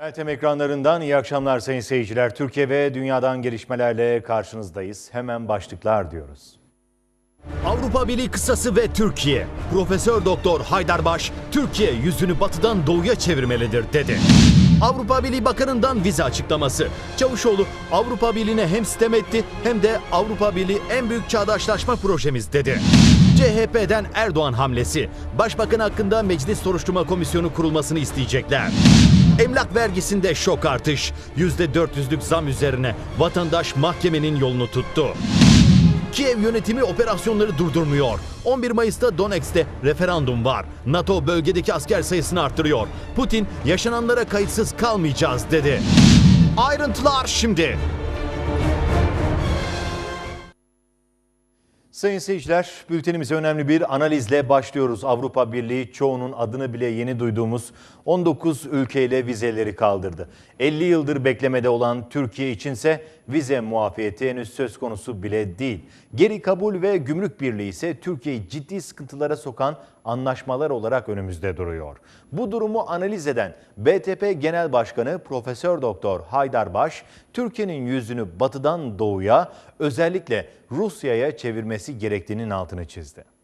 Meltem ekranlarından iyi akşamlar sayın seyirciler. Türkiye ve dünyadan gelişmelerle karşınızdayız. Hemen başlıklar diyoruz. Avrupa Birliği kısası ve Türkiye. Profesör Doktor Haydarbaş, Türkiye yüzünü batıdan doğuya çevirmelidir dedi. Avrupa Birliği Bakanı'ndan vize açıklaması. Çavuşoğlu Avrupa Birliği'ne hem sitem etti hem de Avrupa Birliği en büyük çağdaşlaşma projemiz dedi. CHP'den Erdoğan hamlesi. Başbakan hakkında meclis soruşturma komisyonu kurulmasını isteyecekler. Emlak vergisinde şok artış. %400'lük zam üzerine vatandaş mahkemenin yolunu tuttu. Kiev yönetimi operasyonları durdurmuyor. 11 Mayıs'ta Donetsk'te referandum var. NATO bölgedeki asker sayısını arttırıyor. Putin yaşananlara kayıtsız kalmayacağız dedi. Ayrıntılar şimdi. Sayın seyirciler, bültenimize önemli bir analizle başlıyoruz. Avrupa Birliği çoğunun adını bile yeni duyduğumuz 19 ülkeyle vizeleri kaldırdı. 50 yıldır beklemede olan Türkiye içinse vize muafiyeti henüz söz konusu bile değil. Geri kabul ve gümrük birliği ise Türkiye'yi ciddi sıkıntılara sokan anlaşmalar olarak önümüzde duruyor. Bu durumu analiz eden BTP Genel Başkanı Profesör Doktor Haydar Baş, Türkiye'nin yüzünü batıdan doğuya özellikle Rusya'ya çevirmesi gerektiğinin altını çizdi.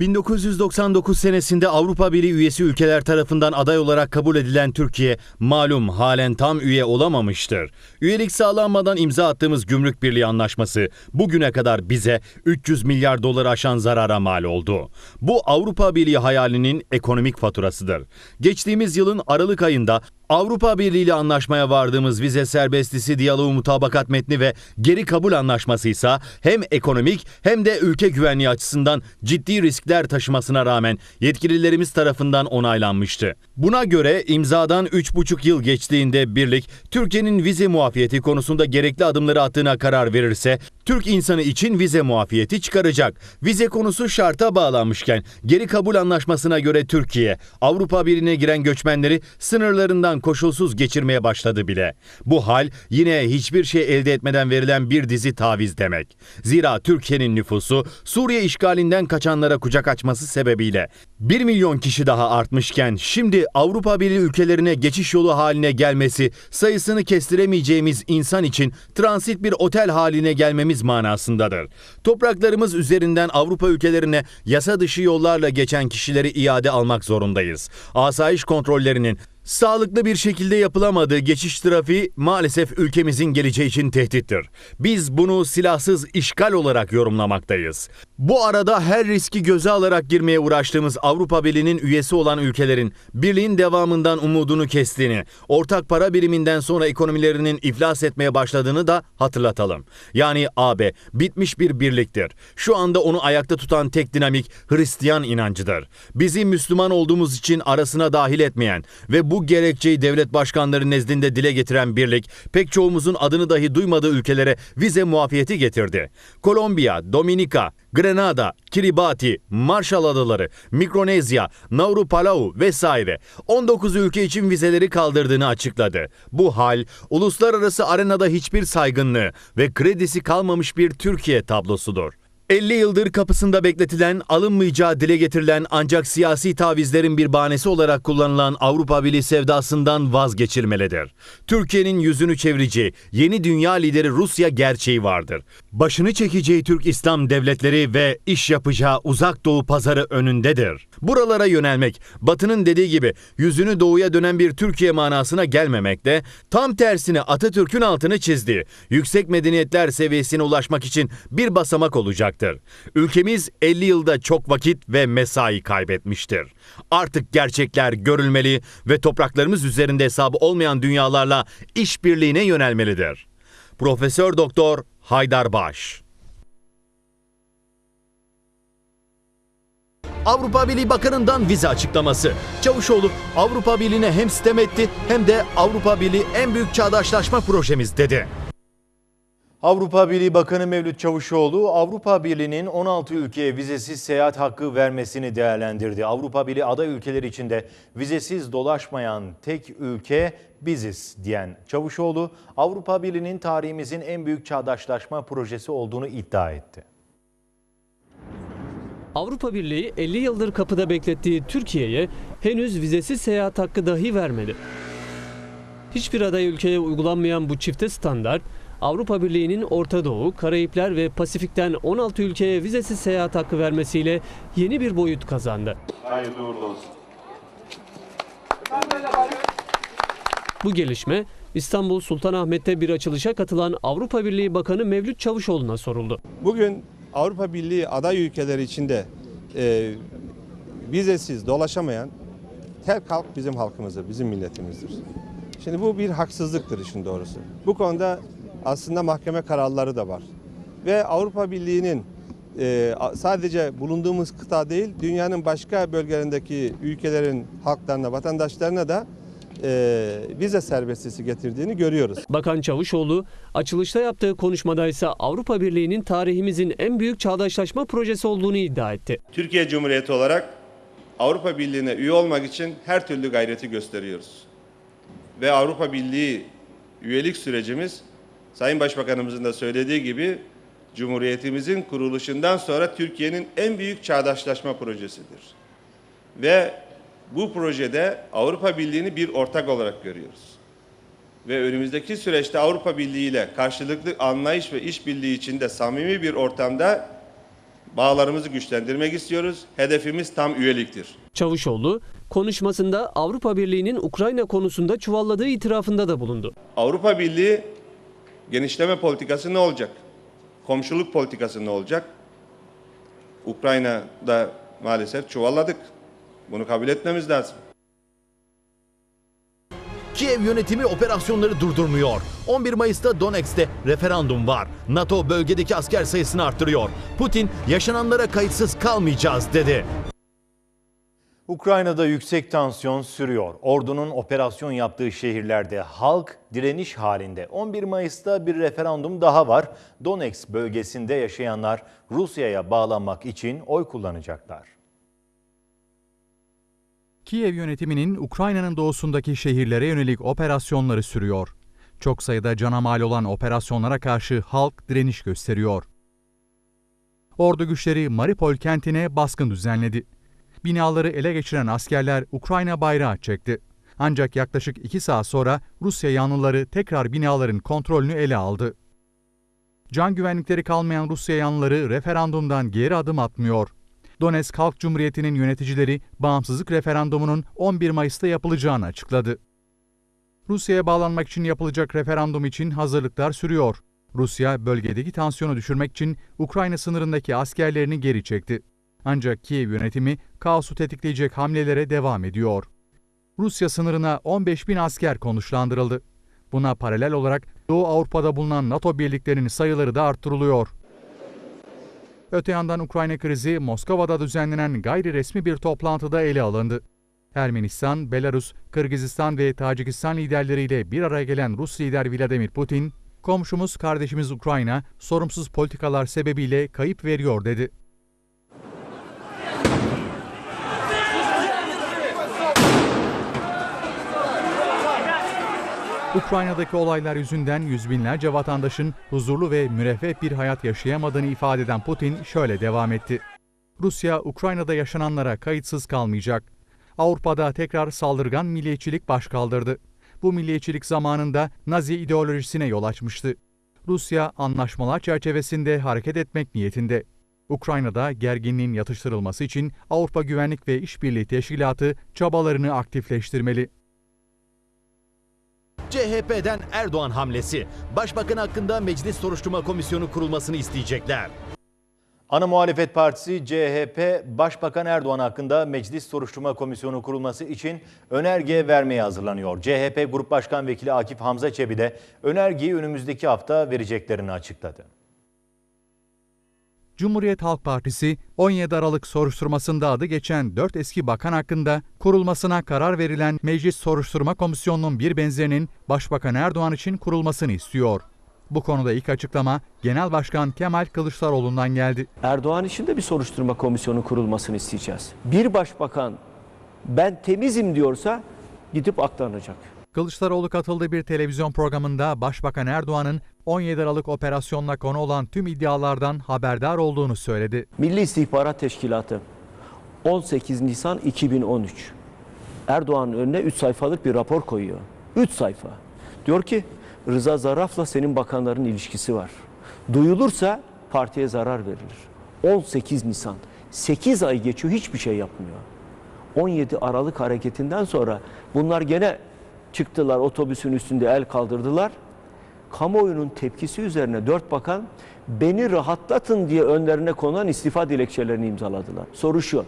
1999 senesinde Avrupa Birliği üyesi ülkeler tarafından aday olarak kabul edilen Türkiye malum halen tam üye olamamıştır. Üyelik sağlanmadan imza attığımız Gümrük Birliği Anlaşması bugüne kadar bize 300 milyar doları aşan zarara mal oldu. Bu Avrupa Birliği hayalinin ekonomik faturasıdır. Geçtiğimiz yılın Aralık ayında Avrupa Birliği ile anlaşmaya vardığımız vize serbestisi diyaloğu mutabakat metni ve geri kabul anlaşması ise hem ekonomik hem de ülke güvenliği açısından ciddi riskler taşımasına rağmen yetkililerimiz tarafından onaylanmıştı. Buna göre imzadan 3,5 yıl geçtiğinde birlik Türkiye'nin vize muafiyeti konusunda gerekli adımları attığına karar verirse Türk insanı için vize muafiyeti çıkaracak. Vize konusu şarta bağlanmışken geri kabul anlaşmasına göre Türkiye Avrupa Birliği'ne giren göçmenleri sınırlarından koşulsuz geçirmeye başladı bile. Bu hal yine hiçbir şey elde etmeden verilen bir dizi taviz demek. Zira Türkiye'nin nüfusu Suriye işgalinden kaçanlara kucak açması sebebiyle 1 milyon kişi daha artmışken şimdi Avrupa Birliği ülkelerine geçiş yolu haline gelmesi sayısını kestiremeyeceğimiz insan için transit bir otel haline gelmemiz manasındadır. Topraklarımız üzerinden Avrupa ülkelerine yasa dışı yollarla geçen kişileri iade almak zorundayız. Asayiş kontrollerinin Sağlıklı bir şekilde yapılamadığı geçiş trafiği maalesef ülkemizin geleceği için tehdittir. Biz bunu silahsız işgal olarak yorumlamaktayız. Bu arada her riski göze alarak girmeye uğraştığımız Avrupa Birliği'nin üyesi olan ülkelerin birliğin devamından umudunu kestiğini, ortak para biriminden sonra ekonomilerinin iflas etmeye başladığını da hatırlatalım. Yani AB bitmiş bir birliktir. Şu anda onu ayakta tutan tek dinamik Hristiyan inancıdır. Bizi Müslüman olduğumuz için arasına dahil etmeyen ve bu gerekçeyi devlet başkanları nezdinde dile getiren birlik pek çoğumuzun adını dahi duymadığı ülkelere vize muafiyeti getirdi. Kolombiya, Dominika, Grenada, Kiribati, Marshall Adaları, Mikronezya, Nauru Palau vesaire 19 ülke için vizeleri kaldırdığını açıkladı. Bu hal uluslararası arenada hiçbir saygınlığı ve kredisi kalmamış bir Türkiye tablosudur. 50 yıldır kapısında bekletilen, alınmayacağı dile getirilen ancak siyasi tavizlerin bir bahanesi olarak kullanılan Avrupa Birliği sevdasından vazgeçilmelidir. Türkiye'nin yüzünü çevireceği yeni dünya lideri Rusya gerçeği vardır. Başını çekeceği Türk İslam devletleri ve iş yapacağı uzak doğu pazarı önündedir. Buralara yönelmek, Batı'nın dediği gibi yüzünü doğuya dönen bir Türkiye manasına gelmemekte, tam tersine Atatürk'ün altını çizdiği yüksek medeniyetler seviyesine ulaşmak için bir basamak olacaktır. Ülkemiz 50 yılda çok vakit ve mesai kaybetmiştir. Artık gerçekler görülmeli ve topraklarımız üzerinde hesabı olmayan dünyalarla işbirliğine yönelmelidir. Profesör Doktor Haydar Baş Avrupa Birliği Bakanı'ndan vize açıklaması. Çavuşoğlu Avrupa Birliği'ne hem sitem etti hem de Avrupa Birliği en büyük çağdaşlaşma projemiz dedi. Avrupa Birliği Bakanı Mevlüt Çavuşoğlu, Avrupa Birliği'nin 16 ülkeye vizesiz seyahat hakkı vermesini değerlendirdi. Avrupa Birliği aday ülkeleri içinde vizesiz dolaşmayan tek ülke biziz diyen Çavuşoğlu, Avrupa Birliği'nin tarihimizin en büyük çağdaşlaşma projesi olduğunu iddia etti. Avrupa Birliği 50 yıldır kapıda beklettiği Türkiye'ye henüz vizesiz seyahat hakkı dahi vermedi. Hiçbir aday ülkeye uygulanmayan bu çifte standart, Avrupa Birliği'nin Orta Doğu, Karayipler ve Pasifik'ten 16 ülkeye vizesiz seyahat hakkı vermesiyle yeni bir boyut kazandı. Hayırlı uğurlu olsun. Bu gelişme İstanbul Sultanahmet'te bir açılışa katılan Avrupa Birliği Bakanı Mevlüt Çavuşoğlu'na soruldu. Bugün Avrupa Birliği aday ülkeleri içinde e, vizesiz dolaşamayan tek halk bizim halkımızdır, bizim milletimizdir. Şimdi bu bir haksızlıktır işin doğrusu. Bu konuda aslında mahkeme kararları da var. Ve Avrupa Birliği'nin e, sadece bulunduğumuz kıta değil, dünyanın başka bölgelerindeki ülkelerin halklarına, vatandaşlarına da e, vize serbestisi getirdiğini görüyoruz. Bakan Çavuşoğlu açılışta yaptığı konuşmada ise Avrupa Birliği'nin tarihimizin en büyük çağdaşlaşma projesi olduğunu iddia etti. Türkiye Cumhuriyeti olarak Avrupa Birliği'ne üye olmak için her türlü gayreti gösteriyoruz. Ve Avrupa Birliği üyelik sürecimiz Sayın Başbakanımızın da söylediği gibi Cumhuriyetimizin kuruluşundan sonra Türkiye'nin en büyük çağdaşlaşma projesidir. Ve bu projede Avrupa Birliği'ni bir ortak olarak görüyoruz. Ve önümüzdeki süreçte Avrupa Birliği ile karşılıklı anlayış ve işbirliği içinde samimi bir ortamda bağlarımızı güçlendirmek istiyoruz. Hedefimiz tam üyeliktir. Çavuşoğlu konuşmasında Avrupa Birliği'nin Ukrayna konusunda çuvalladığı itirafında da bulundu. Avrupa Birliği genişleme politikası ne olacak? Komşuluk politikası ne olacak? Ukrayna'da maalesef çuvalladık. Bunu kabul etmemiz lazım. Kiev yönetimi operasyonları durdurmuyor. 11 Mayıs'ta Donetsk'te referandum var. NATO bölgedeki asker sayısını arttırıyor. Putin yaşananlara kayıtsız kalmayacağız dedi. Ukrayna'da yüksek tansiyon sürüyor. Ordunun operasyon yaptığı şehirlerde halk direniş halinde. 11 Mayıs'ta bir referandum daha var. Donetsk bölgesinde yaşayanlar Rusya'ya bağlanmak için oy kullanacaklar. Kiev yönetiminin Ukrayna'nın doğusundaki şehirlere yönelik operasyonları sürüyor. Çok sayıda cana mal olan operasyonlara karşı halk direniş gösteriyor. Ordu güçleri Mariupol kentine baskın düzenledi. Binaları ele geçiren askerler Ukrayna bayrağı çekti. Ancak yaklaşık iki saat sonra Rusya yanlıları tekrar binaların kontrolünü ele aldı. Can güvenlikleri kalmayan Rusya yanlıları referandumdan geri adım atmıyor. Donetsk Halk Cumhuriyeti'nin yöneticileri bağımsızlık referandumunun 11 Mayıs'ta yapılacağını açıkladı. Rusya'ya bağlanmak için yapılacak referandum için hazırlıklar sürüyor. Rusya bölgedeki tansiyonu düşürmek için Ukrayna sınırındaki askerlerini geri çekti. Ancak Kiev yönetimi kaosu tetikleyecek hamlelere devam ediyor. Rusya sınırına 15 bin asker konuşlandırıldı. Buna paralel olarak Doğu Avrupa'da bulunan NATO birliklerinin sayıları da arttırılıyor. Öte yandan Ukrayna krizi Moskova'da düzenlenen gayri resmi bir toplantıda ele alındı. Ermenistan, Belarus, Kırgızistan ve Tacikistan liderleriyle bir araya gelen Rus lider Vladimir Putin, komşumuz kardeşimiz Ukrayna sorumsuz politikalar sebebiyle kayıp veriyor dedi. Ukrayna'daki olaylar yüzünden yüz binlerce vatandaşın huzurlu ve müreffeh bir hayat yaşayamadığını ifade eden Putin şöyle devam etti. Rusya, Ukrayna'da yaşananlara kayıtsız kalmayacak. Avrupa'da tekrar saldırgan milliyetçilik baş kaldırdı. Bu milliyetçilik zamanında Nazi ideolojisine yol açmıştı. Rusya, anlaşmalar çerçevesinde hareket etmek niyetinde. Ukrayna'da gerginliğin yatıştırılması için Avrupa Güvenlik ve İşbirliği Teşkilatı çabalarını aktifleştirmeli. CHP'den Erdoğan hamlesi. Başbakan hakkında Meclis Soruşturma Komisyonu kurulmasını isteyecekler. Ana Muhalefet Partisi CHP, Başbakan Erdoğan hakkında Meclis Soruşturma Komisyonu kurulması için önerge vermeye hazırlanıyor. CHP Grup Başkan Vekili Akif Hamza Çebi de önergeyi önümüzdeki hafta vereceklerini açıkladı. Cumhuriyet Halk Partisi 17 Aralık soruşturmasında adı geçen 4 eski bakan hakkında kurulmasına karar verilen Meclis Soruşturma Komisyonu'nun bir benzerinin Başbakan Erdoğan için kurulmasını istiyor. Bu konuda ilk açıklama Genel Başkan Kemal Kılıçdaroğlu'ndan geldi. Erdoğan için de bir soruşturma komisyonu kurulmasını isteyeceğiz. Bir başbakan ben temizim diyorsa gidip aklanacak. Kılıçdaroğlu katıldığı bir televizyon programında Başbakan Erdoğan'ın 17 Aralık operasyonla konu olan tüm iddialardan haberdar olduğunu söyledi. Milli İstihbarat Teşkilatı 18 Nisan 2013 Erdoğan'ın önüne 3 sayfalık bir rapor koyuyor. 3 sayfa. Diyor ki Rıza Zarraf'la senin bakanların ilişkisi var. Duyulursa partiye zarar verilir. 18 Nisan. 8 ay geçiyor hiçbir şey yapmıyor. 17 Aralık hareketinden sonra bunlar gene çıktılar otobüsün üstünde el kaldırdılar. Kamuoyunun tepkisi üzerine dört bakan beni rahatlatın diye önlerine konan istifa dilekçelerini imzaladılar. Soru şu.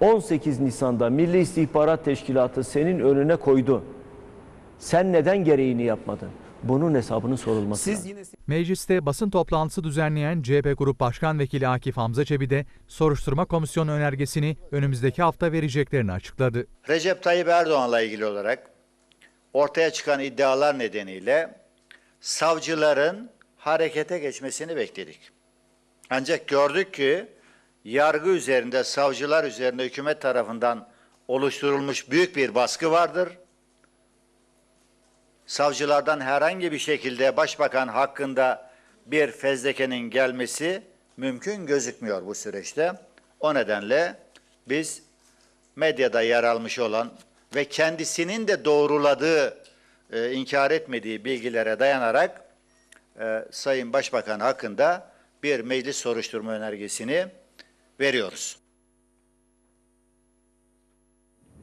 18 Nisan'da Milli İstihbarat Teşkilatı senin önüne koydu. Sen neden gereğini yapmadın? Bunun hesabının sorulması lazım. Mecliste basın toplantısı düzenleyen CHP Grup Başkan Vekili Akif Hamza Çebi de soruşturma komisyonu önergesini önümüzdeki hafta vereceklerini açıkladı. Recep Tayyip Erdoğan'la ilgili olarak ortaya çıkan iddialar nedeniyle savcıların harekete geçmesini bekledik. Ancak gördük ki yargı üzerinde, savcılar üzerinde hükümet tarafından oluşturulmuş büyük bir baskı vardır. Savcılardan herhangi bir şekilde başbakan hakkında bir fezlekenin gelmesi mümkün gözükmüyor bu süreçte. O nedenle biz medyada yer almış olan ve kendisinin de doğruladığı, e, inkar etmediği bilgilere dayanarak e, Sayın Başbakan hakkında bir meclis soruşturma önergesini veriyoruz.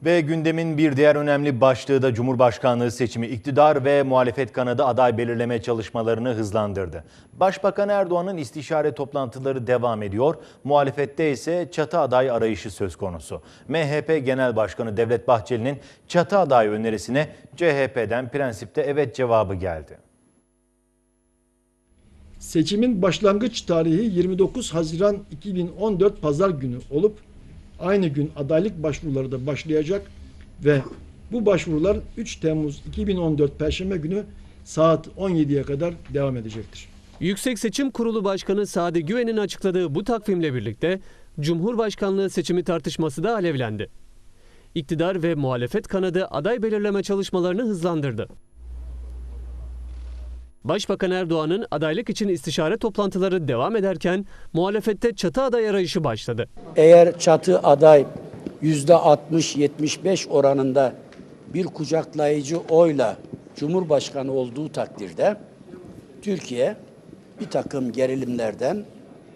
Ve gündemin bir diğer önemli başlığı da Cumhurbaşkanlığı seçimi. İktidar ve muhalefet kanadı aday belirleme çalışmalarını hızlandırdı. Başbakan Erdoğan'ın istişare toplantıları devam ediyor. Muhalefette ise çatı aday arayışı söz konusu. MHP Genel Başkanı Devlet Bahçeli'nin çatı aday önerisine CHP'den prensipte evet cevabı geldi. Seçimin başlangıç tarihi 29 Haziran 2014 Pazar günü olup aynı gün adaylık başvuruları da başlayacak ve bu başvurular 3 Temmuz 2014 Perşembe günü saat 17'ye kadar devam edecektir. Yüksek Seçim Kurulu Başkanı Sadi Güven'in açıkladığı bu takvimle birlikte Cumhurbaşkanlığı seçimi tartışması da alevlendi. İktidar ve muhalefet kanadı aday belirleme çalışmalarını hızlandırdı. Başbakan Erdoğan'ın adaylık için istişare toplantıları devam ederken muhalefette çatı aday arayışı başladı. Eğer çatı aday yüzde 60-75 oranında bir kucaklayıcı oyla Cumhurbaşkanı olduğu takdirde Türkiye bir takım gerilimlerden,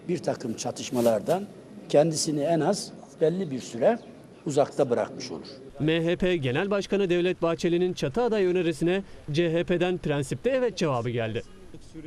bir takım çatışmalardan kendisini en az belli bir süre uzakta bırakmış olur. MHP Genel Başkanı Devlet Bahçeli'nin çatı aday önerisine CHP'den prensipte evet cevabı geldi.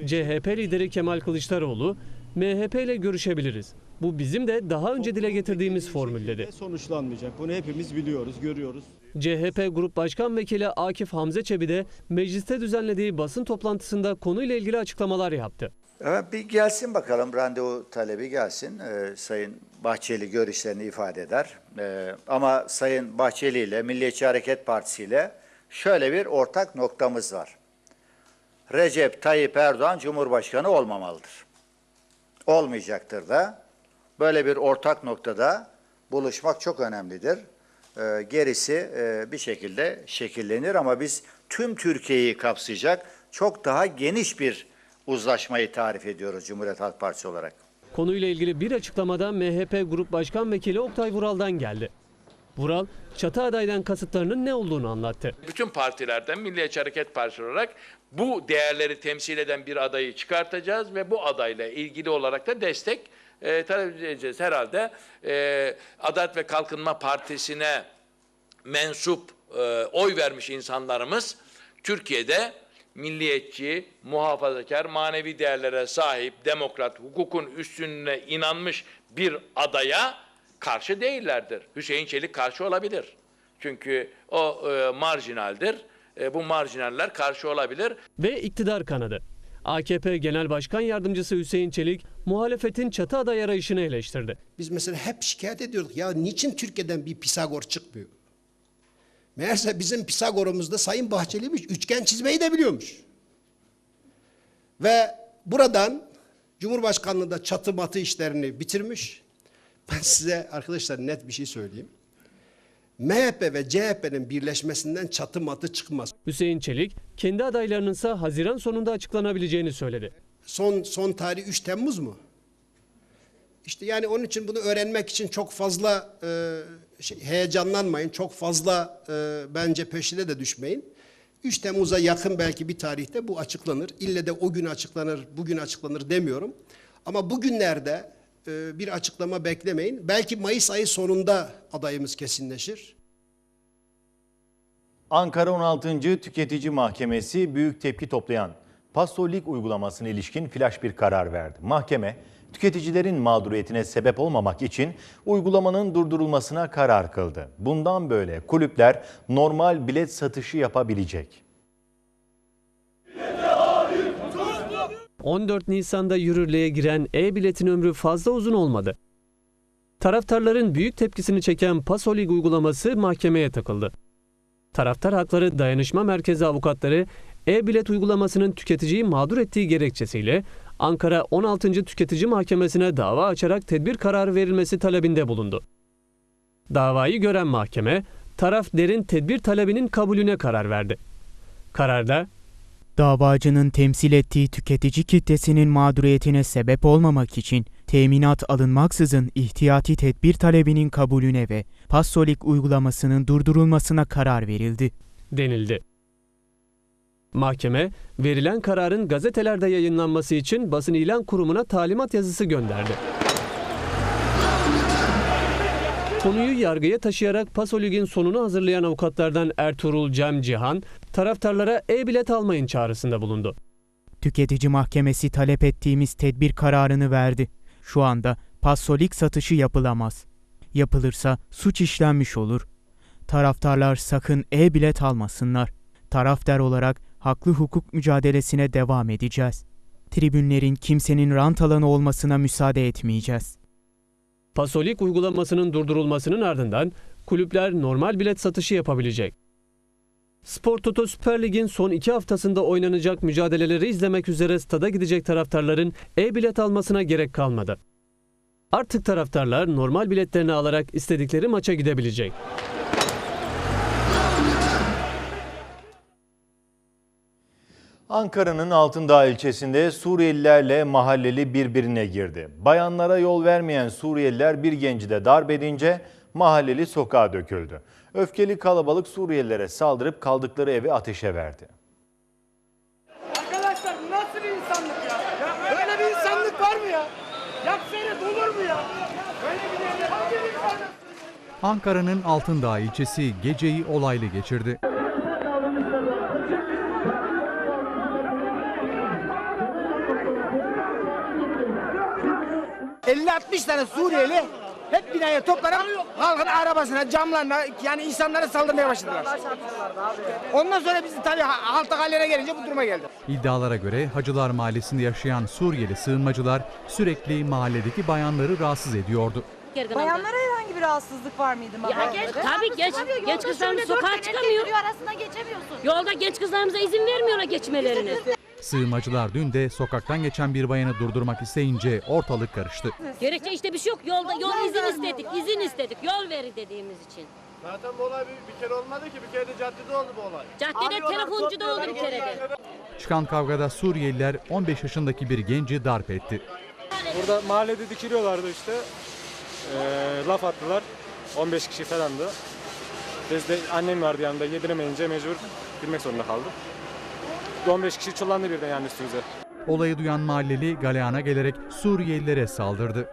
CHP lideri Kemal Kılıçdaroğlu, MHP ile görüşebiliriz. Bu bizim de daha önce dile getirdiğimiz formül dedi. sonuçlanmayacak. Bunu hepimiz biliyoruz, görüyoruz. CHP Grup Başkan Vekili Akif Hamza Çebi de mecliste düzenlediği basın toplantısında konuyla ilgili açıklamalar yaptı. Evet, bir gelsin bakalım randevu talebi gelsin. Ee, Sayın Bahçeli görüşlerini ifade eder. Ee, ama Sayın Bahçeli ile Milliyetçi Hareket Partisi ile şöyle bir ortak noktamız var. Recep Tayyip Erdoğan Cumhurbaşkanı olmamalıdır. Olmayacaktır da. Böyle bir ortak noktada buluşmak çok önemlidir. Ee, gerisi e, bir şekilde şekillenir ama biz tüm Türkiye'yi kapsayacak çok daha geniş bir uzlaşmayı tarif ediyoruz Cumhuriyet Halk Partisi olarak. Konuyla ilgili bir açıklamada MHP Grup Başkan Vekili Oktay Vural'dan geldi. Vural, çatı adaydan kasıtlarının ne olduğunu anlattı. bütün partilerden Milliyetçi Hareket Partisi olarak bu değerleri temsil eden bir adayı çıkartacağız ve bu adayla ilgili olarak da destek e, talep edeceğiz. Herhalde e, Adalet ve Kalkınma Partisi'ne mensup e, oy vermiş insanlarımız Türkiye'de milliyetçi, muhafazakar, manevi değerlere sahip, demokrat, hukukun üstünlüğüne inanmış bir adaya karşı değillerdir. Hüseyin Çelik karşı olabilir. Çünkü o e, marjinaldir. E, bu marjinaller karşı olabilir. Ve iktidar kanadı. AKP Genel Başkan Yardımcısı Hüseyin Çelik, muhalefetin çatı aday arayışını eleştirdi. Biz mesela hep şikayet ediyorduk. Ya niçin Türkiye'den bir Pisagor çıkmıyor? Meğerse bizim Pisagor'umuzda Sayın Bahçeli'ymiş. Üçgen çizmeyi de biliyormuş. Ve buradan Cumhurbaşkanlığı da çatı matı işlerini bitirmiş. Ben size arkadaşlar net bir şey söyleyeyim. MHP ve CHP'nin birleşmesinden çatı matı çıkmaz. Hüseyin Çelik, kendi adaylarının ise Haziran sonunda açıklanabileceğini söyledi. Son son tarih 3 Temmuz mu? İşte yani onun için bunu öğrenmek için çok fazla e, şey, heyecanlanmayın. Çok fazla e, bence peşine de düşmeyin. 3 Temmuz'a yakın belki bir tarihte bu açıklanır. İlle de o gün açıklanır, bugün açıklanır demiyorum. Ama bugünlerde e, bir açıklama beklemeyin. Belki Mayıs ayı sonunda adayımız kesinleşir. Ankara 16. Tüketici Mahkemesi büyük tepki toplayan pasolik uygulamasına ilişkin flash bir karar verdi. Mahkeme, tüketicilerin mağduriyetine sebep olmamak için uygulamanın durdurulmasına karar kıldı. Bundan böyle kulüpler normal bilet satışı yapabilecek. 14 Nisan'da yürürlüğe giren e-biletin ömrü fazla uzun olmadı. Taraftarların büyük tepkisini çeken Pasolig uygulaması mahkemeye takıldı. Taraftar Hakları Dayanışma Merkezi avukatları e-bilet uygulamasının tüketiciyi mağdur ettiği gerekçesiyle Ankara 16. Tüketici Mahkemesi'ne dava açarak tedbir kararı verilmesi talebinde bulundu. Davayı gören mahkeme, taraf derin tedbir talebinin kabulüne karar verdi. Kararda Davacının temsil ettiği tüketici kitlesinin mağduriyetine sebep olmamak için teminat alınmaksızın ihtiyati tedbir talebinin kabulüne ve Passolik uygulamasının durdurulmasına karar verildi. denildi. Mahkeme, verilen kararın gazetelerde yayınlanması için basın ilan kurumuna talimat yazısı gönderdi. Konuyu yargıya taşıyarak Pasolig'in sonunu hazırlayan avukatlardan Ertuğrul Cem Cihan, taraftarlara e-bilet almayın çağrısında bulundu. Tüketici mahkemesi talep ettiğimiz tedbir kararını verdi. Şu anda Passolik satışı yapılamaz. Yapılırsa suç işlenmiş olur. Taraftarlar sakın e-bilet almasınlar. Taraftar olarak haklı hukuk mücadelesine devam edeceğiz. Tribünlerin kimsenin rant alanı olmasına müsaade etmeyeceğiz. Pasolik uygulamasının durdurulmasının ardından kulüpler normal bilet satışı yapabilecek. Spor Toto Süper Lig'in son iki haftasında oynanacak mücadeleleri izlemek üzere stada gidecek taraftarların e-bilet almasına gerek kalmadı. Artık taraftarlar normal biletlerini alarak istedikleri maça gidebilecek. Ankara'nın Altındağ ilçesinde Suriyelilerle mahalleli birbirine girdi. Bayanlara yol vermeyen Suriyeliler bir genci de darp edince mahalleli sokağa döküldü. Öfkeli kalabalık Suriyelilere saldırıp kaldıkları evi ateşe verdi. Arkadaşlar bu nasıl bir insanlık ya? ya böyle bir insanlık var mı ya? Yaksayla olur mu ya? Böyle bir devlet hangi bir insanlık? Ankara'nın Altındağ ilçesi geceyi olaylı geçirdi. ...50-60 tane Suriyeli hep binaya toplanıp halkın arabasına, camlarına yani insanlara saldırmaya başladılar. Ondan sonra biz tabii halkta hallere gelince bu duruma geldi. İddialara göre Hacılar Mahallesi'nde yaşayan Suriyeli sığınmacılar sürekli mahalledeki bayanları rahatsız ediyordu. Bayanlara herhangi bir rahatsızlık var mıydı Ya genç, tabii genç, genç kızlarımız sokağa çıkamıyor. arasında geçemiyorsun. Yolda genç kızlarımıza izin vermiyorlar geçmelerini. Sığınmacılar dün de sokaktan geçen bir bayanı durdurmak isteyince ortalık karıştı. Gerekçe işte bir şey yok. Yolda yol izin istedik, izin istedik. Yol verin dediğimiz için. Zaten bu olay bir, bir kere olmadı ki bir kere de caddede oldu bu olay. Caddede telefoncu da oldu bir kere de. Çıkan kavgada Suriyeliler 15 yaşındaki bir genci darp etti. Burada mahallede dikiliyorlardı işte. Ee, laf attılar. 15 kişi falandı. Biz de annem vardı yanında yediremeyince mecbur girmek zorunda kaldık. 15 kişi çullandı birden yani üstümüze. Olayı duyan mahalleli galeyana gelerek Suriyelilere saldırdı.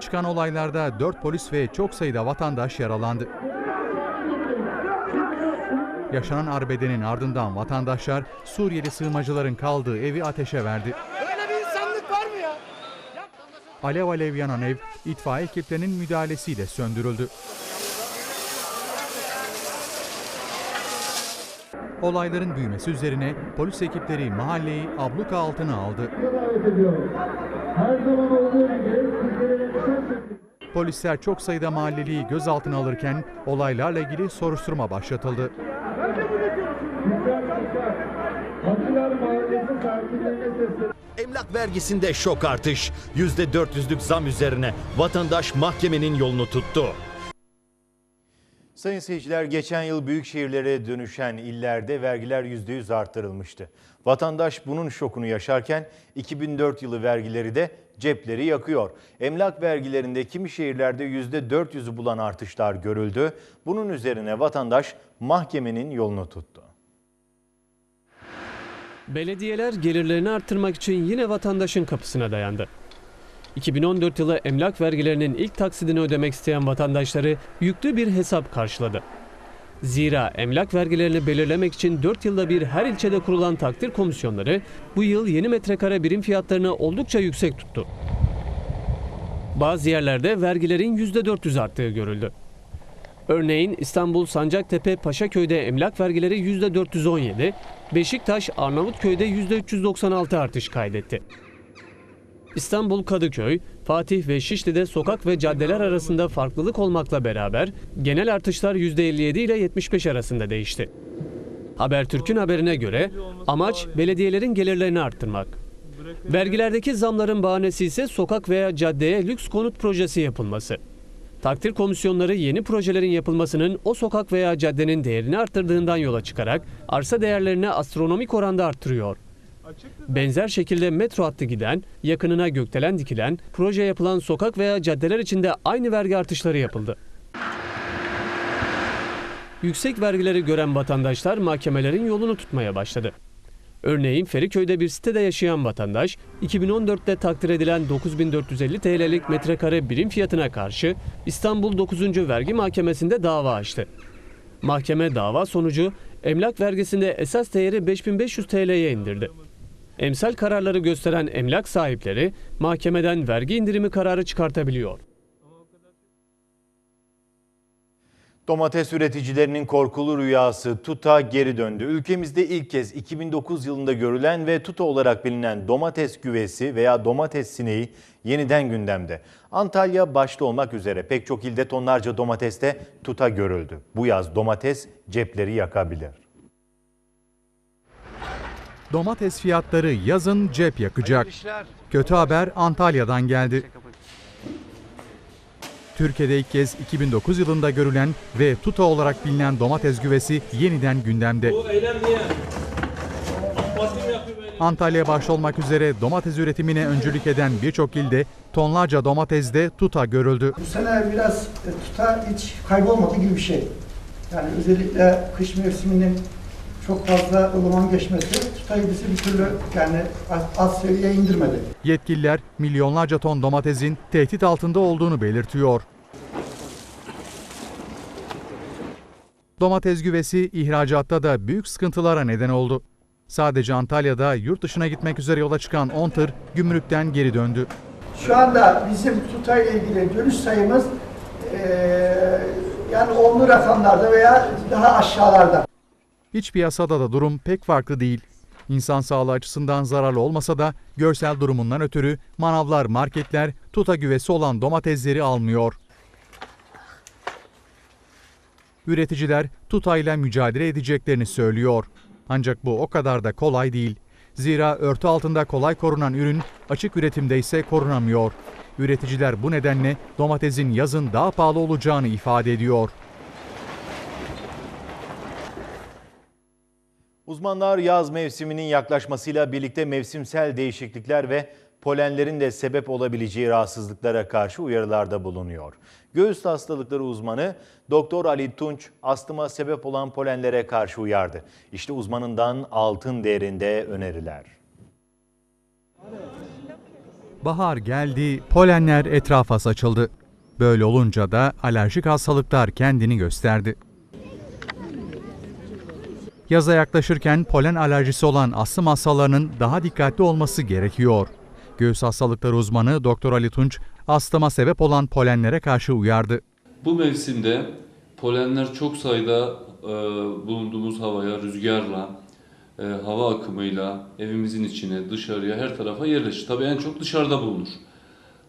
Çıkan olaylarda 4 polis ve çok sayıda vatandaş yaralandı. Yaşanan arbedenin ardından vatandaşlar Suriyeli sığınmacıların kaldığı evi ateşe verdi. Böyle bir insanlık var mı ya? Alev alev yanan ev itfaiye ekiplerinin müdahalesiyle söndürüldü. Olayların büyümesi üzerine polis ekipleri mahalleyi abluka altına aldı. Polisler çok sayıda mahalleliyi gözaltına alırken olaylarla ilgili soruşturma başlatıldı. Emlak vergisinde şok artış. %400'lük zam üzerine vatandaş mahkemenin yolunu tuttu. Sayın seyirciler geçen yıl büyük şehirlere dönüşen illerde vergiler %100 artırılmıştı. Vatandaş bunun şokunu yaşarken 2004 yılı vergileri de cepleri yakıyor. Emlak vergilerinde kimi şehirlerde %400'ü bulan artışlar görüldü. Bunun üzerine vatandaş mahkemenin yolunu tuttu. Belediyeler gelirlerini arttırmak için yine vatandaşın kapısına dayandı. 2014 yılı emlak vergilerinin ilk taksidini ödemek isteyen vatandaşları yüklü bir hesap karşıladı. Zira emlak vergilerini belirlemek için 4 yılda bir her ilçede kurulan takdir komisyonları bu yıl yeni metrekare birim fiyatlarını oldukça yüksek tuttu. Bazı yerlerde vergilerin %400 arttığı görüldü. Örneğin İstanbul Sancaktepe Paşaköy'de emlak vergileri %417, Beşiktaş Arnavutköy'de %396 artış kaydetti. İstanbul Kadıköy, Fatih ve Şişli'de sokak ve caddeler arasında farklılık olmakla beraber genel artışlar %57 ile 75 arasında değişti. Habertürk'ün haberine göre amaç belediyelerin gelirlerini arttırmak. Vergilerdeki zamların bahanesi ise sokak veya caddeye lüks konut projesi yapılması. Takdir komisyonları yeni projelerin yapılmasının o sokak veya caddenin değerini arttırdığından yola çıkarak arsa değerlerini astronomik oranda arttırıyor. Benzer şekilde metro hattı giden, yakınına gökdelen dikilen, proje yapılan sokak veya caddeler içinde aynı vergi artışları yapıldı. Yüksek vergileri gören vatandaşlar mahkemelerin yolunu tutmaya başladı. Örneğin Feriköy'de bir sitede yaşayan vatandaş 2014'te takdir edilen 9450 TL'lik metrekare birim fiyatına karşı İstanbul 9. Vergi Mahkemesi'nde dava açtı. Mahkeme dava sonucu emlak vergisinde esas değeri 5500 TL'ye indirdi. Emsal kararları gösteren emlak sahipleri mahkemeden vergi indirimi kararı çıkartabiliyor. Domates üreticilerinin korkulu rüyası tuta geri döndü. Ülkemizde ilk kez 2009 yılında görülen ve tuta olarak bilinen domates güvesi veya domates sineği yeniden gündemde. Antalya başta olmak üzere pek çok ilde tonlarca domateste tuta görüldü. Bu yaz domates cepleri yakabilir. Domates fiyatları yazın cep yakacak. Kötü haber Antalya'dan geldi. Türkiye'de ilk kez 2009 yılında görülen ve tuta olarak bilinen domates güvesi yeniden gündemde. Antalya başta olmak üzere domates üretimine öncülük eden birçok ilde tonlarca domatesde tuta görüldü. Bu sene biraz e, tuta hiç kaybolmadı gibi bir şey. Yani özellikle kış mevsiminin çok fazla ılıman geçmesi tutayı bizi bir türlü yani az, az seviyeye indirmedi. Yetkililer milyonlarca ton domatesin tehdit altında olduğunu belirtiyor. Domates güvesi ihracatta da büyük sıkıntılara neden oldu. Sadece Antalya'da yurt dışına gitmek üzere yola çıkan 10 tır gümrükten geri döndü. Şu anda bizim tutayla ilgili dönüş sayımız eee yani onlu rakamlarda veya daha aşağılarda. İç piyasada da durum pek farklı değil. İnsan sağlığı açısından zararlı olmasa da görsel durumundan ötürü manavlar, marketler tuta güvesi olan domatesleri almıyor. Üreticiler tutayla mücadele edeceklerini söylüyor. Ancak bu o kadar da kolay değil. Zira örtü altında kolay korunan ürün açık üretimde ise korunamıyor. Üreticiler bu nedenle domatesin yazın daha pahalı olacağını ifade ediyor. Uzmanlar yaz mevsiminin yaklaşmasıyla birlikte mevsimsel değişiklikler ve polenlerin de sebep olabileceği rahatsızlıklara karşı uyarılarda bulunuyor. Göğüs hastalıkları uzmanı Doktor Ali Tunç astıma sebep olan polenlere karşı uyardı. İşte uzmanından altın değerinde öneriler. Bahar geldi, polenler etrafa saçıldı. Böyle olunca da alerjik hastalıklar kendini gösterdi. Yaza yaklaşırken polen alerjisi olan astım hastalarının daha dikkatli olması gerekiyor. Göğüs hastalıkları uzmanı Doktor Ali Tunç, astıma sebep olan polenlere karşı uyardı. Bu mevsimde polenler çok sayıda e, bulunduğumuz havaya, rüzgarla, e, hava akımıyla evimizin içine, dışarıya, her tarafa yerleşir. Tabii en çok dışarıda bulunur.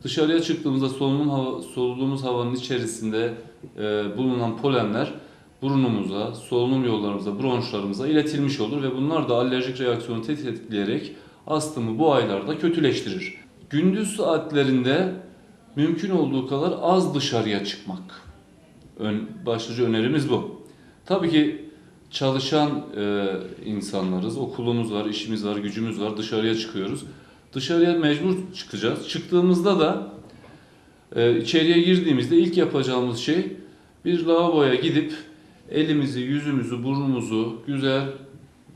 Dışarıya çıktığımızda solunum hava, soluduğumuz havanın içerisinde e, bulunan polenler burnumuza, solunum yollarımıza, bronşlarımıza iletilmiş olur ve bunlar da alerjik reaksiyonu tetikleyerek astımı bu aylarda kötüleştirir. Gündüz saatlerinde mümkün olduğu kadar az dışarıya çıkmak. Ön, başlıca önerimiz bu. Tabii ki çalışan e, insanlarız, okulumuz var, işimiz var, gücümüz var, dışarıya çıkıyoruz. Dışarıya mecbur çıkacağız. Çıktığımızda da e, içeriye girdiğimizde ilk yapacağımız şey bir lavaboya gidip elimizi, yüzümüzü, burnumuzu güzel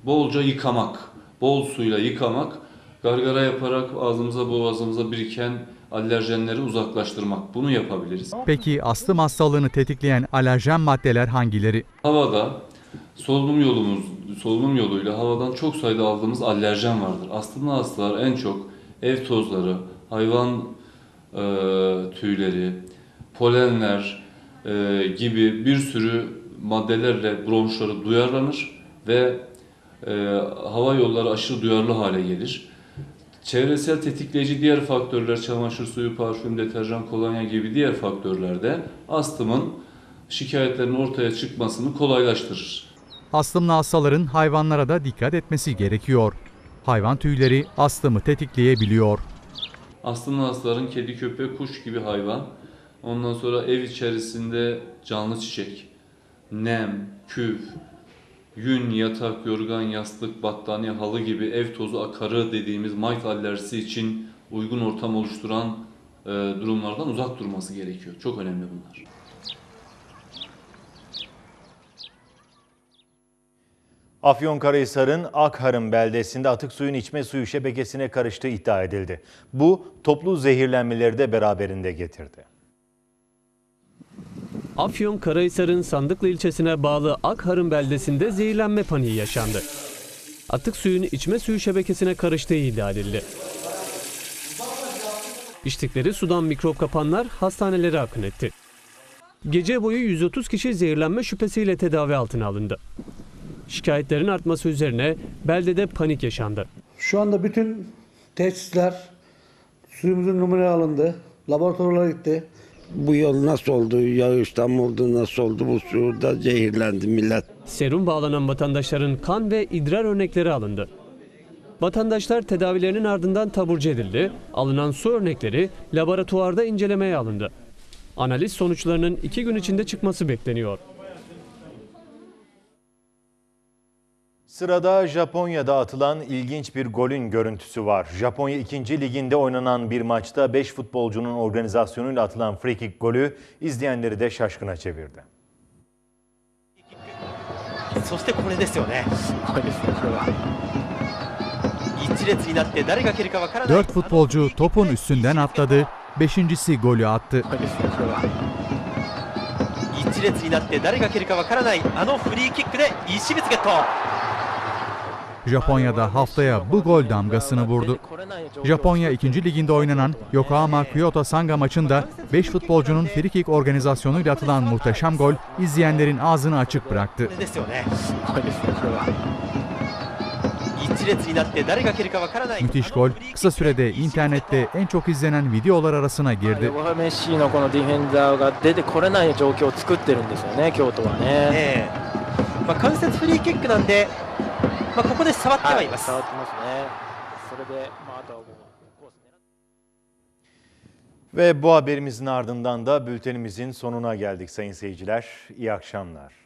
bolca yıkamak. Bol suyla yıkamak, gargara yaparak ağzımıza boğazımıza biriken alerjenleri uzaklaştırmak. Bunu yapabiliriz. Peki astım hastalığını tetikleyen alerjen maddeler hangileri? Havada solunum yolumuz, solunum yoluyla havadan çok sayıda aldığımız alerjen vardır. Astımlı hastalar en çok ev tozları, hayvan e, tüyleri, polenler e, gibi bir sürü maddelerle bronşları duyarlanır ve e, hava yolları aşırı duyarlı hale gelir. Çevresel tetikleyici diğer faktörler, çamaşır suyu, parfüm, deterjan, kolonya gibi diğer faktörler de astımın şikayetlerin ortaya çıkmasını kolaylaştırır. Astımlı hastaların hayvanlara da dikkat etmesi gerekiyor. Hayvan tüyleri astımı tetikleyebiliyor. Astımlı hastaların kedi, köpek, kuş gibi hayvan, ondan sonra ev içerisinde canlı çiçek, nem, küf, yün, yatak, yorgan, yastık, battaniye, halı gibi ev tozu akarı dediğimiz mite alerjisi için uygun ortam oluşturan e, durumlardan uzak durması gerekiyor. Çok önemli bunlar. Afyonkarahisar'ın Akharım beldesinde atık suyun içme suyu şebekesine karıştığı iddia edildi. Bu toplu zehirlenmeleri de beraberinde getirdi. Afyon Karahisar'ın Sandıklı ilçesine bağlı Akharım beldesinde zehirlenme paniği yaşandı. Atık suyun içme suyu şebekesine karıştığı iddia edildi. İçtikleri sudan mikrop kapanlar hastanelere akın etti. Gece boyu 130 kişi zehirlenme şüphesiyle tedavi altına alındı. Şikayetlerin artması üzerine beldede panik yaşandı. Şu anda bütün tesisler suyumuzun numara alındı. Laboratuvarlara gitti. Bu yol nasıl oldu, yağıştan mı oldu, nasıl oldu bu suda zehirlendi millet. Serum bağlanan vatandaşların kan ve idrar örnekleri alındı. Vatandaşlar tedavilerinin ardından taburcu edildi. Alınan su örnekleri laboratuvarda incelemeye alındı. Analiz sonuçlarının iki gün içinde çıkması bekleniyor. Sırada Japonya'da atılan ilginç bir golün görüntüsü var. Japonya 2. liginde oynanan bir maçta 5 futbolcunun organizasyonuyla atılan free kick golü izleyenleri de şaşkına çevirdi. そしてこれですよね。これですね、これは。一列になって誰が蹴るかわからない。 Dört futbolcu topun üstünden atladı, beşincisi golü attı. これですね、これは。一列になって誰が蹴るかわからないあのフリーキックで石光ゲット。 Japonya'da haftaya bu gol damgasını vurdu. Japonya 2. liginde oynanan Yokohama Kyoto Sanga maçında 5 futbolcunun frikik organizasyonuyla atılan muhteşem gol izleyenlerin ağzını açık bıraktı. Müthiş gol kısa sürede internette en çok izlenen videolar arasına girdi. まあ、ここで触ってはいます。はい、触ってますね。それで、まあ、あとはもう。Ve bu haberimizin ardından da bültenimizin sonuna geldik sayın seyirciler. İyi akşamlar.